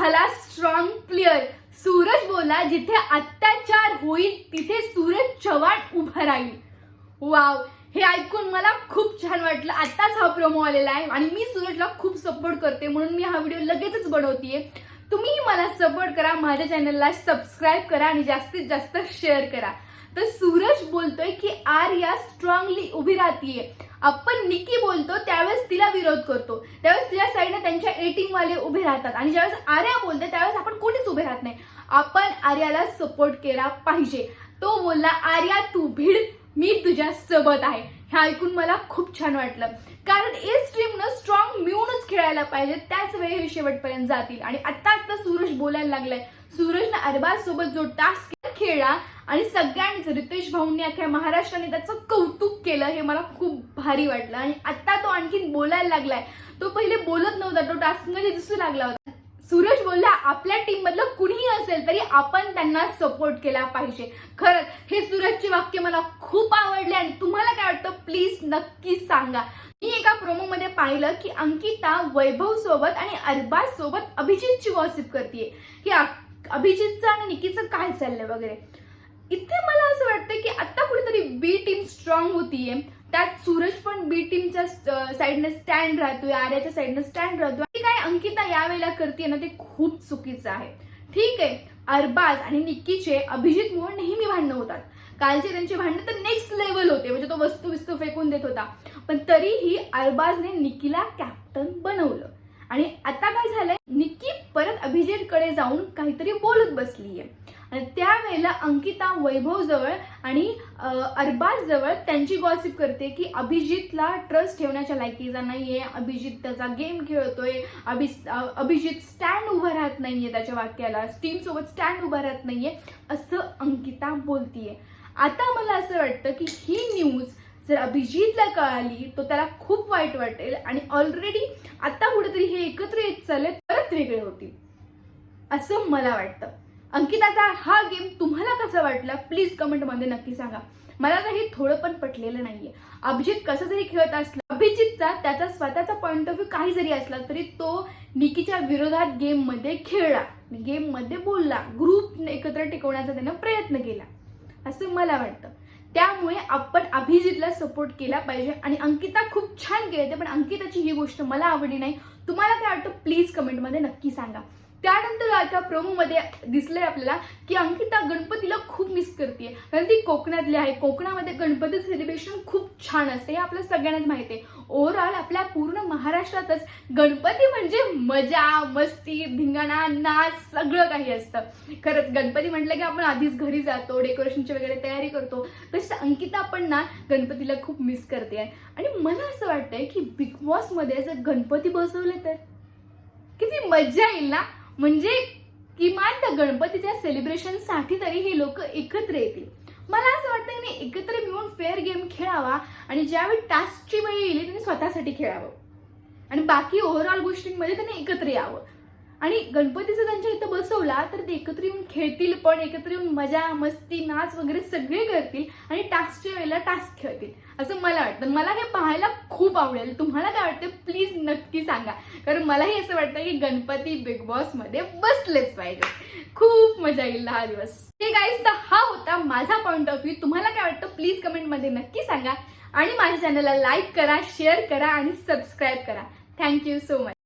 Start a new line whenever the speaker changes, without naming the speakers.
झाला strong player Suraj बोला जिथे अत्याचार होईल तिथे सूरज चव्हाण उभा राहील. वाव हे ऐकून मला खूप छान वाटलं. आत्ताच हा प्रोमो आलेला आहे आणि मी सूरजला खूप सपोर्ट करते म्हणून मी हा व्हिडिओ लगेचच बनवतीये. तुम्ही मला सपोर्ट करा. माझ्या चॅनलला सबस्क्राईब करा आणि जास्तीत जास्त शेअर करा. तर सूरज बोलतोय की आर्या स्ट्रॉंगली उभी राहतीये. आपण निकी बोलतो त्यावेळेस तिला विरोध करतो. त्यावेळेस तिच्या साईडने त्यांच्या एटिंग वाले उभे राहतात. आणि ज्यावेळेस आर्या बोलते त्यावेळेस आपण कोणीच उभे राहत नाही. आपण आर्याला सपोर्ट केला पाहिजे. तो बोलला आर्या तू भीड मी तुझ्या सोबत आहे. हे ऐकून मला खूप छान वाटलं. कारण एस टीमनं स्ट्रॉंग मिळूनच खेळायला पाहिजे. त्याच वेळी हे शेवटपर्यंत जातील. आणि आत्ता आता सूरज बोलायला लागलाय. सूरजनं अरबाज सोबत जो टास्क खेळला आणि सगळ्यांनीच रितेश भाऊंनी अख्ख्या महाराष्ट्राने त्याचं कौतुक केलं हे मला खूप भारी वाटलं. आणि आता तो आणखीन बोलायला लागलाय. तो पहिले बोलत नव्हता तो टास्कमध्ये दिसू लागला होता. सूरज बोलला आपल्या टीम मधलं कुणीही असेल तरी आपण त्यांना सपोर्ट केला पाहिजे. खरंच हे सूरजचे वाक्य मला खूप आवडले आणि तुम्हाला काय वाटतं प्लीज नक्की सांगा. मी एका प्रोमो मध्ये पाहिलं की अंकिता वैभव सोबत आणि अरबाज सोबत अभिजितची वॉसिप करते की अभिजितचं आणि निकीचं काय चाललंय वगैरे? इथे मला असं वाटतं की आता कुठेतरी बी टीम स्ट्रॉंग होतीये. त्यात सूरज पण बी टीमच्या साईडनं स्टँड राहतोय आर्याच्या साईडनं स्टँड राहतोय. काय अंकिता यावेळेला करते ना ते खूप चुकीचं आहे. ठीक आहे अरबाज आणि निक्कीचे अभिजितमुळे नेहमी भांडणं होतात. कालचे त्यांचे भांडणं तर नेक्स्ट लेवल होते म्हणजे तो वस्तू विस्तू फेकून देत होता. पण तरीही अरबाजने निकीला कॅप्टन बनवलं. आणि आता काय झालंय निक्की परत अभिजितकडे जाऊन काहीतरी बोलत बसलीये. त्यावेळेला अंकिता वैभवजवळ आणि अरबाजजवळ त्यांची गॉसिप करते की अभिजितला ट्रस्ट ठेवण्याच्या लायकीचा नाही आहे अभिजित त्याचा गेम खेळतोय अभि अभिजित स्टँड उभं राहत नाही आहे त्याच्या वाक्याला स्टीमसोबत स्टँड उभं राहत नाही आहे असं अंकिता बोलतीये. आता मला असं वाटतं की ही न्यूज जर अभिजितला कळाली तो त्याला खूप वाईट वाटेल आणि ऑलरेडी आता कुठेतरी हे एकत्र येत चालले परत वेगळे होतील. असं मला वाटतं. अंकिताचा हा गेम तुम्हाला कसा वाटला? प्लीज कमेंटमध्ये नक्की सांगा. मला तर हे थोडं पण पटलेलं नाहीये. अभिजित कसं जरी खेळत असला अभिजितचा त्याचा स्वतःचा पॉईंट ऑफ व्ह्यू काही जरी असला तरी तो निकीच्या विरोधात गेममध्ये खेळला. गेममध्ये बोलला. ग्रुप एकत्र टिकवण्याचा त्यानं प्रयत्न केला. असं मला वाटतं. त्यामुळे आपण अभिजितला सपोर्ट केला पाहिजे आणि अंकिता खूप छान खेळते पण अंकिताची ही गोष्ट मला आवडली नाही. तुम्हाला काय वाटतं? प्लीज कमेंटमध्ये नक्की सांगा. त्यानंतर एका प्रोमोमध्ये दिसलंय आपल्याला की अंकिता गणपतीला खूप मिस करते कारण ती कोकणातली आहे. कोकणामध्ये गणपती सेलिब्रेशन खूप छान असते. हे आपल्या सगळ्यांनाच माहिती आहे. ओव्हरऑल आपल्या पूर्ण महाराष्ट्रातच गणपती म्हणजे मजा मस्ती धिंगाणा नाच सगळं काही असतं. खरंच गणपती म्हटलं की आपण आधीच घरी जातो डेकोरेशनची वगैरे तयारी करतो. तसं अंकिता पण ना गणपतीला खूप मिस करते आहे आणि मला असं वाटतंय की बिग बॉसमध्ये जर गणपती बसवले तर? किती मजा येईल ना? म्हणजे किमान त्या गणपतीच्या सेलिब्रेशनसाठी तरी हे लोक एकत्र येतील. मला असं वाटतं की एकत्र मिळून फेअर गेम खेळावा आणि ज्यावेळी टास्कची वेळ येईल त्यांनी स्वतःसाठी खेळावं. आणि बाकी ओव्हरऑल गोष्टींमध्ये त्यांनी एकत्र यावं. आणि गणपतीचं त्यांच्या इथं बसवला तर ते एकत्र येऊन खेळतील पण एकत्र येऊन मजा मस्ती नाच वगैरे सगळे करतील आणि टास्कच्या वेळेला टास्क खेळतील असं मला वाटतं. मला हे पाहायला खूप आवडेल. तुम्हाला काय वाटतं? प्लीज नक्की सांगा. कारण मलाही असं वाटतं की गणपती बिग बॉसमध्ये बसलेच पाहिजे. खूप मजा येईल हा दिवस. हे गाईज तर हा होता माझा पॉईंट ऑफ व्ह्यू तुम्हाला काय वाटतं? प्लीज कमेंटमध्ये नक्की सांगा. आणि माझ्या चॅनलला लाईक करा शेअर करा आणि सबस्क्राईब करा. Thank you so much